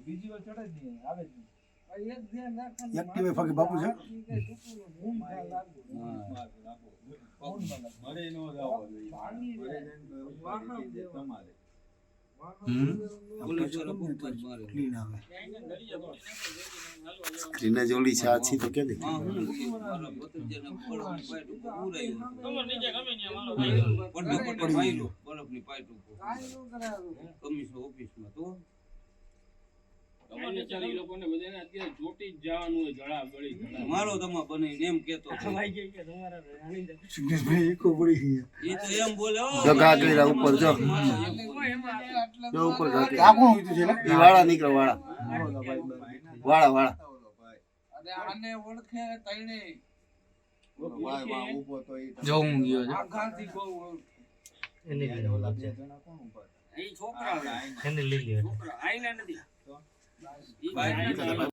બીજી વાર ચડે જ આવે જ નહીં એક્ટિવે ફકી બાપુ છે ક્લીન આવે ક્યાંય ને દરિયા તોડી નાખે, જોઈને હાલવા જવાનું. ક્લીનર ઓલી છે આ તો કે નીચે ગમે ગયો. નીચે એ લોકોને બધાને અત્યારે ચોટી જ જવાનું હોય જડા ગળી જડા. મારો તમા બને એમ કેતો ભાઈ ગઈ કે તમારા રાણી એકો પડી ગઈ એ તો એમ બોલે હો. જો ઘા ઉપર જો. જો ઉપર ઘા આ કોણ હોય છે ને? ઈ વાળા નીકળે વાળા. વાળા વાળા. અને આને ઓળખે તઈને જો હું ગયો છે. આઘાથી બહુ એની લીલી એ છોકરા એની લીલી છોકરા આઈના નથી. Baik.